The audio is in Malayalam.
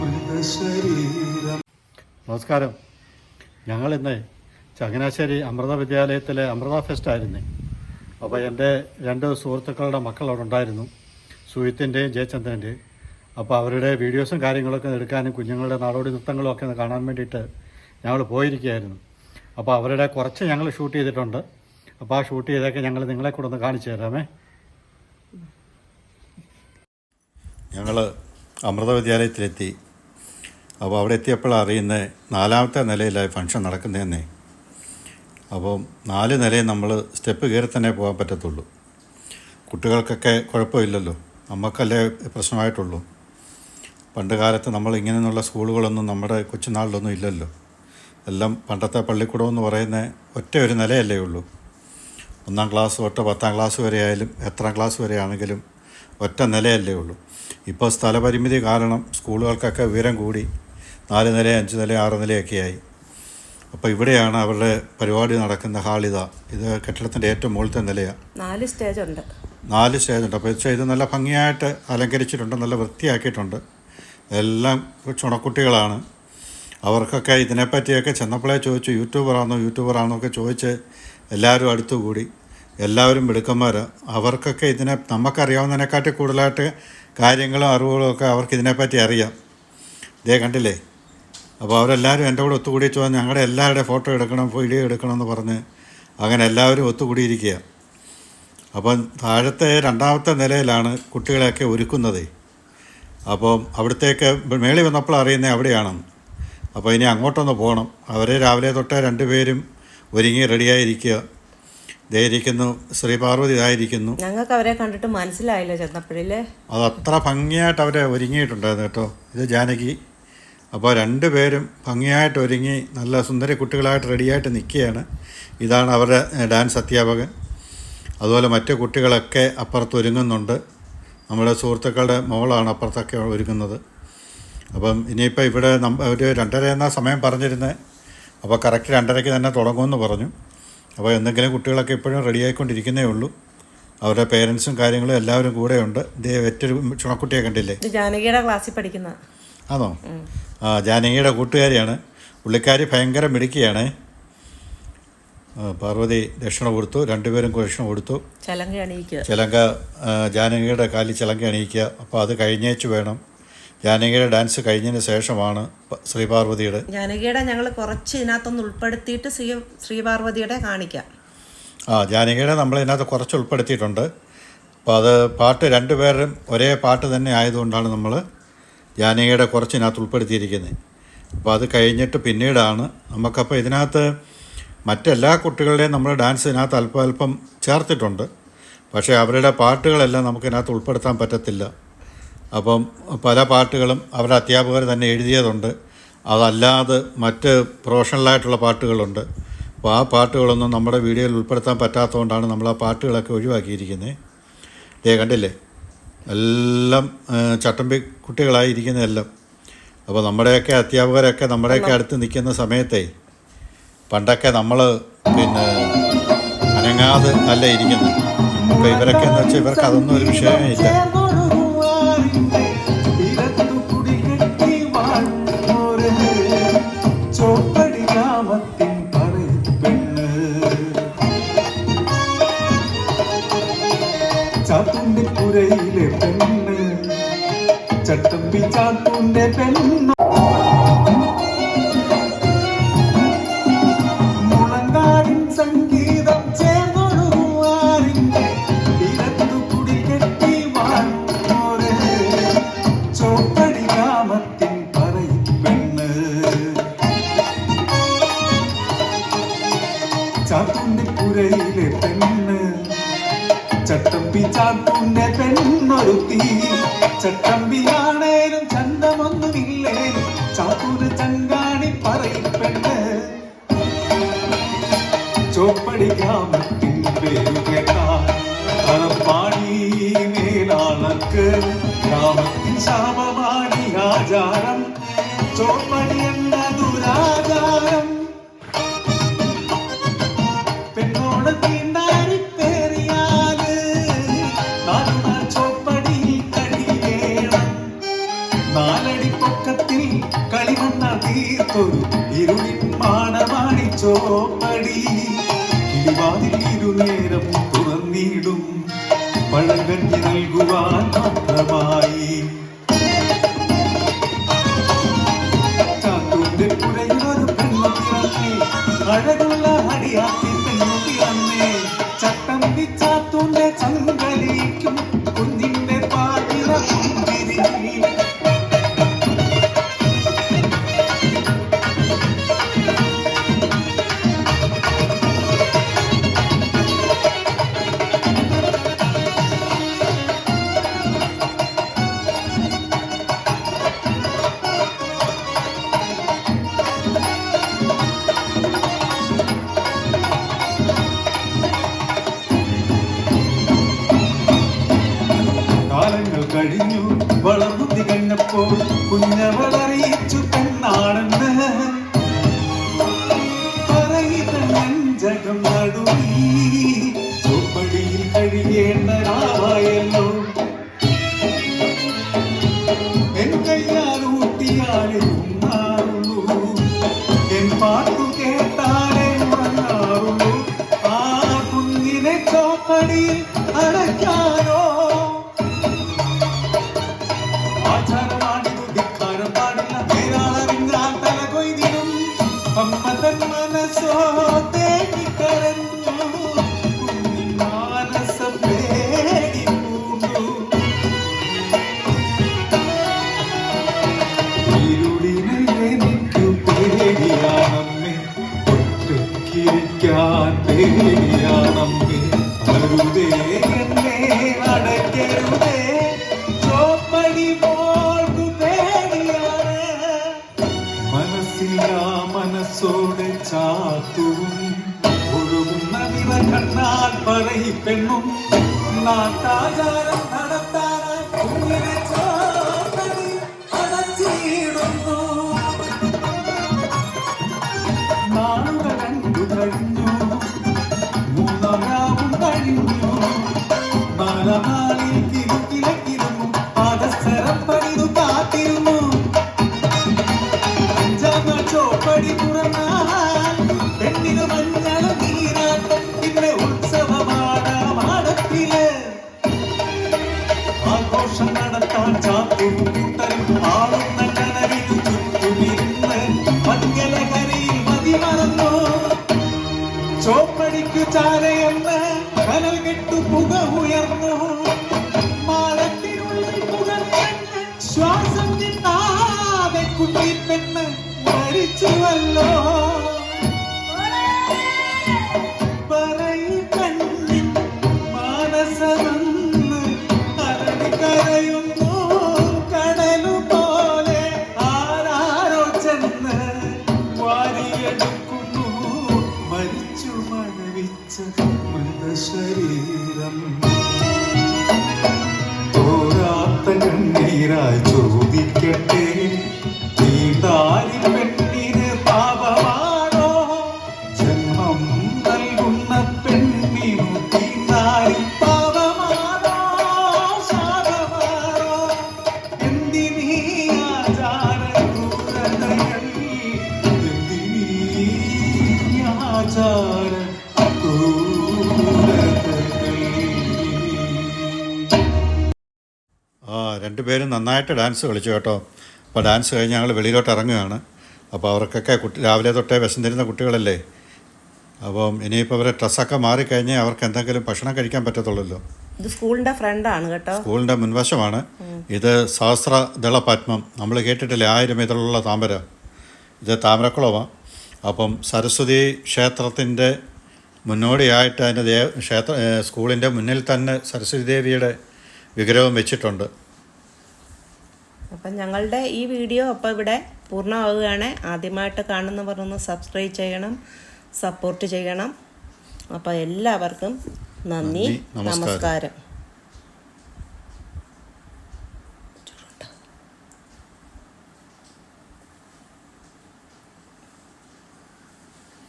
മൃതശരീരം ഞങ്ങൾ ഇന്ന് ചങ്ങനാശ്ശേരി അമൃത വിദ്യാലയത്തിലെ അമൃത ഫെസ്റ്റ് ആയിരുന്നു. അപ്പോൾ എന്റെ രണ്ട് സുഹൃത്തുക്കളുടെ മക്കൾ അവിടെ ഉണ്ടായിരുന്നു. സുഹിത്തിന്റെയും ജയചന്ദ്രന്റെയും. അപ്പോൾ അവരുടെ വീഡിയോസും കാര്യങ്ങളൊക്കെ എടുക്കാനും കുഞ്ഞുങ്ങളുടെ നാടോടി നൃത്തങ്ങളും ഒക്കെ ഒന്ന് കാണാൻ വേണ്ടിയിട്ട് ഞങ്ങൾ പോയിരിക്കുകയായിരുന്നു. അപ്പോൾ അവരുടെ കുറച്ച് ഞങ്ങൾ ഷൂട്ട് ചെയ്തിട്ടുണ്ട്. അപ്പോൾ ആ ഷൂട്ട് ചെയ്തൊക്കെ ഞങ്ങൾ നിങ്ങളെ കൂടെ ഒന്ന് കാണിച്ചു തരാമേ. ഞങ്ങൾ അമൃത വിദ്യാലയത്തിലെത്തി അപ്പോൾ അവിടെ എത്തിയപ്പോൾ അറിയുന്നത് നാലാമത്തെ നിലയിലായി ഫംഗ്ഷൻ നടക്കുന്നതെന്നേ. അപ്പം നാല് നിലയിൽ നമ്മൾ സ്റ്റെപ്പ് കയറി തന്നെ പോകാൻ പറ്റത്തുള്ളൂ. കുട്ടികൾക്കൊക്കെ കുഴപ്പമില്ലല്ലോ. നമുക്കല്ലേ പ്രശ്നമായിട്ടുള്ളൂ. പണ്ട് കാലത്ത് നമ്മൾ ഇങ്ങനെയുള്ള സ്കൂളുകളൊന്നും നമ്മുടെ കൊച്ചുനാളിലൊന്നും ഇല്ലല്ലോ. എല്ലാം പണ്ടത്തെ പള്ളിക്കൂടം എന്ന് പറയുന്ന ഒറ്റ ഒരു നിലയല്ലേ ഉള്ളൂ. ഒന്നാം ക്ലാസ് തൊട്ട് പത്താം ക്ലാസ് വരെ ആയാലും എത്രാം ക്ലാസ് വരെ ആണെങ്കിലും ഒറ്റ നിലയല്ലേ ഉള്ളൂ. ഇപ്പോൾ സ്ഥലപരിമിതി കാരണം സ്കൂളുകൾക്കൊക്കെ ഉയരം കൂടി. നാല് നില അഞ്ച് നില ആറ് നിലയൊക്കെ ആയി അപ്പോൾ ഇവിടെയാണ് അവരുടെ പരിപാടി നടക്കുന്ന ഹാളിത ഇത്. കെട്ടിടത്തിന്റെ ഏറ്റവും മുകളിലത്തെ നിലയാണ്. നാല് സ്റ്റേജ് ഉണ്ട്. നാല് സ്റ്റേജ് ഉണ്ട്. അപ്പോൾ പക്ഷേ ഇത് നല്ല ഭംഗിയായിട്ട് അലങ്കരിച്ചിട്ടുണ്ട് നല്ല വൃത്തിയാക്കിയിട്ടുണ്ട്. എല്ലാം ചുണക്കുട്ടികളാണ്. അവർക്കൊക്കെ ഇതിനെപ്പറ്റിയൊക്കെ ചെന്നപ്പോഴേ ചോദിച്ചു യൂട്യൂബറാണോ യൂട്യൂബറാണോ ഒക്കെ ചോദിച്ച് എല്ലാവരും അടുത്തുകൂടി. എല്ലാവരും മിടുക്കന്മാർ അവർക്കൊക്കെ ഇതിനെ നമുക്കറിയാവുന്നതിനെക്കാട്ടി കൂടുതലായിട്ട് കാര്യങ്ങളും അറിവുകളും ഒക്കെ അവർക്ക് ഇതിനെപ്പറ്റി അറിയാം. ഇതേ കണ്ടില്ലേ? അപ്പോൾ അവരെല്ലാവരും എന്റെ കൂടെ ഒത്തുകൂടി ചോദിച്ചു ഞങ്ങളുടെ എല്ലാവരുടെയും ഫോട്ടോ എടുക്കണം വീഡിയോ എടുക്കണം എന്ന് പറഞ്ഞ് അങ്ങനെ എല്ലാവരും ഒത്തുകൂടിയിരിക്കുക അപ്പം താഴത്തെ രണ്ടാമത്തെ നിലയിലാണ് കുട്ടികളെയൊക്കെ ഒരുക്കുന്നത്. അപ്പം അവിടത്തേക്ക് മേളി വന്നപ്പോൾ അറിയുന്നത് അവിടെയാണെന്ന്. അപ്പോൾ ഇനി അങ്ങോട്ടൊന്ന് പോകണം. അവരെ രാവിലെ തൊട്ടേ രണ്ടുപേരും ഒരുങ്ങി റെഡിയായിരിക്കുക. ദേ ഇരിക്കുന്നു. ശ്രീ പാർവതി ഇതായിരിക്കുന്നു. ഞങ്ങൾക്ക് അവരെ കണ്ടിട്ട് മനസ്സിലായില്ല ചെന്നപ്പോഴല്ലേ? അത് അത്ര ഭംഗിയായിട്ട് അവരെ ഒരുങ്ങിയിട്ടുണ്ടായിരുന്നു കേട്ടോ. ഇത് ജാനകി. അപ്പോൾ രണ്ടുപേരും ഭംഗിയായിട്ട് ഒരുങ്ങി നല്ല സുന്ദരി കുട്ടികളായിട്ട് റെഡിയായിട്ട് നിൽക്കുകയാണ്. ഇതാണ് അവരുടെ ഡാൻസ് അധ്യാപകൻ. അതുപോലെ മറ്റു കുട്ടികളൊക്കെ അപ്പുറത്ത് ഒരുങ്ങുന്നുണ്ട്. നമ്മുടെ സുഹൃത്തുക്കളുടെ മോളാണ് അപ്പുറത്തൊക്കെ ഒരുങ്ങുന്നത്. അപ്പം ഇനിയിപ്പോൾ ഇവിടെ ഒരു രണ്ടര എന്ന സമയം പറഞ്ഞിരുന്നത് അപ്പോൾ കറക്റ്റ് രണ്ടരയ്ക്ക് തന്നെ തുടങ്ങുമെന്ന് പറഞ്ഞു. അപ്പോൾ എന്തെങ്കിലും കുട്ടികളൊക്കെ ഇപ്പോഴും റെഡിയായിക്കൊണ്ടിരിക്കുന്നേ ഉള്ളൂ. അവരുടെ പേരൻസും കാര്യങ്ങളും എല്ലാവരും കൂടെ കൂടെയുണ്ട്. ഇതേ ഒറ്റൊരു ചുണക്കുട്ടിയെ കണ്ടില്ലേ? ജാനകിയുടെ ക്ലാസ്സിൽ പഠിക്കുന്ന. ആണോ? ആ ജാനകിയുടെ കൂട്ടുകാരിയാണ്. പുള്ളിക്കാരി ഭയങ്കര മിടുക്കിയാണ്. പാർവതി ദക്ഷിണ കൊടുത്തു. രണ്ടുപേരും ദക്ഷിണ കൊടുത്തു. ചലങ്ക അണിയിക്കുക. ചിലങ്ക ജാനകിയുടെ കാലിൽ ചിലങ്ക അണിയിക്കുക. അപ്പോൾ അത് കഴിഞ്ഞേച്ച് വേണം. ജാനകിയുടെ ഡാൻസ് കഴിഞ്ഞതിന് ശേഷമാണ് ശ്രീപാർവതിയുടെ ജാനകിയുടെ ഞങ്ങൾ കുറച്ച് ഇതിനകത്തൊന്ന് ഉൾപ്പെടുത്തിയിട്ട് ശ്രീ ശ്രീപാർവതിയുടെ കാണിക്കാം. ആ ജാനകിയുടെ നമ്മൾ ഇതിനകത്ത് കുറച്ച് ഉൾപ്പെടുത്തിയിട്ടുണ്ട്. അപ്പോൾ അത് പാട്ട് രണ്ടുപേരും ഒരേ പാട്ട് തന്നെ ആയതുകൊണ്ടാണ് നമ്മൾ ജാനകിയുടെ കുറച്ച് ഇതിനകത്ത് ഉൾപ്പെടുത്തിയിരിക്കുന്നത് അപ്പോൾ അത് കഴിഞ്ഞിട്ട് പിന്നീടാണ് നമുക്കപ്പോൾ ഇതിനകത്ത് മറ്റെല്ലാ കുട്ടികളുടെയും നമ്മൾ ഡാൻസ് ഇതിനകത്ത് അല്പം അല്പം ചേർത്തിട്ടുണ്ട്. പക്ഷേ അവരുടെ പാട്ടുകളെല്ലാം നമുക്കിതിനകത്ത് ഉൾപ്പെടുത്താൻ പറ്റത്തില്ല. അപ്പം പല പാട്ടുകളും അവരുടെ അധ്യാപകർ തന്നെ എഴുതിയതുണ്ട്. അതല്ലാതെ മറ്റ് പ്രൊഫഷണലായിട്ടുള്ള പാട്ടുകളുണ്ട്. അപ്പോൾ ആ പാട്ടുകളൊന്നും നമ്മുടെ വീഡിയോയിൽ ഉൾപ്പെടുത്താൻ പറ്റാത്തതുകൊണ്ടാണ് നമ്മൾ ആ പാട്ടുകളൊക്കെ ഒഴിവാക്കിയിരിക്കുന്നത് ദേ കണ്ടില്ലേ? എല്ലാം ചട്ടമ്പി കുട്ടികളായിരിക്കുന്നതെല്ലാം. അപ്പോൾ നമ്മുടെയൊക്കെ അധ്യാപകരൊക്കെ നമ്മുടെയൊക്കെ അടുത്ത് നിൽക്കുന്ന സമയത്തെ പണ്ടൊക്കെ നമ്മൾ പിന്നെ അനങ്ങാതെ അല്ല ഇരിക്കുന്നത്. അപ്പോൾ ഇവരൊക്കെ എന്ന് വെച്ചാൽ ഇവർക്ക് അതൊന്നും ഒരു വിഷയമേ ഇല്ല. ചാത്തുന്റെ പുരയിലെ പെണ്ണ്. ചട്ടമ്പി ചാത്തുന്റെ പെണ്ണ് ചട്ടമ്പി പെണ്ണൊരുത്തി. ചട്ടമ്പിയാണേലും ചന്തമൊന്നുമില്ലേലും ചാത്തൂര് ചങ്കാണി പറയും ഇരുളിൻ മാടമാണി ചോപ്പടി. കിളിവാതിൽ ഇരുനേരം തുറന്നിടും. പഴങ്കഞ്ഞി നൽകുവാൻ മാത്രമായി ചാത്തൂന്റെ പുരയിൽ ഒരു പെൺകുട്ടിയമ്മേ അഴകുള്ള പറയുന്നഞ്ചകം നടുവി കഴിയേണ്ട രാവായല്ലോ. എൻ ആ കുഞ്ഞിനെ ചോപ്പടിയിൽ അടയ്ക്കാനോ മനസ്സില്ല മനസ്സോടെ ചാത്തും. കണ്ണാൽ പറയിപ്പെണ്ണും നാട്ടാചാരം നടത്താൻ മണവിച്ച മൃതശരീരം. കണ്ണീരായി രണ്ടുപേരും നന്നായിട്ട് ഡാൻസ് കളിച്ചു കേട്ടോ. അപ്പോൾ ഡാൻസ് കഴിഞ്ഞ് ഞങ്ങൾ വെളിയിലോട്ട് ഇറങ്ങുകയാണ്. അപ്പോൾ അവർക്കൊക്കെ കുട്ടി രാവിലെ തൊട്ടേ വിശന്നിരുന്ന കുട്ടികളല്ലേ? അപ്പം ഇനിയിപ്പോൾ അവരെ ഡ്രസ്സൊക്കെ മാറിക്കഴിഞ്ഞാൽ അവർക്ക് എന്തെങ്കിലും ഭക്ഷണം കഴിക്കാൻ പറ്റത്തുള്ളല്ലോ. ഇത് ഫ്രണ്ടാണ് കേട്ടോ. സ്കൂളിന്റെ മുൻവശമാണ്. ഇത് സഹസ്രദള പത്മം. നമ്മൾ കേട്ടിട്ടില്ലേ? ആയിരം ഇതിലുള്ള താമര. ഇത് താമരക്കുളമാണ് അപ്പം സരസ്വതി ക്ഷേത്രത്തിന്റെ മുന്നോടിയായിട്ട് അതിന്റെ ദേവ ക്ഷേത്ര സ്കൂളിന്റെ മുന്നിൽ തന്നെ സരസ്വതി ദേവിയുടെ വിഗ്രഹം വെച്ചിട്ടുണ്ട്. അപ്പം ഞങ്ങളുടെ ഈ വീഡിയോ അപ്പോൾ ഇവിടെ പൂർണമാവുകയാണ്. ആദ്യമായിട്ട് കാണുന്നവർ ഒന്ന് സബ്സ്ക്രൈബ് ചെയ്യണം സപ്പോർട്ട് ചെയ്യണം. അപ്പോൾ എല്ലാവർക്കും നന്ദി. നമസ്കാരം.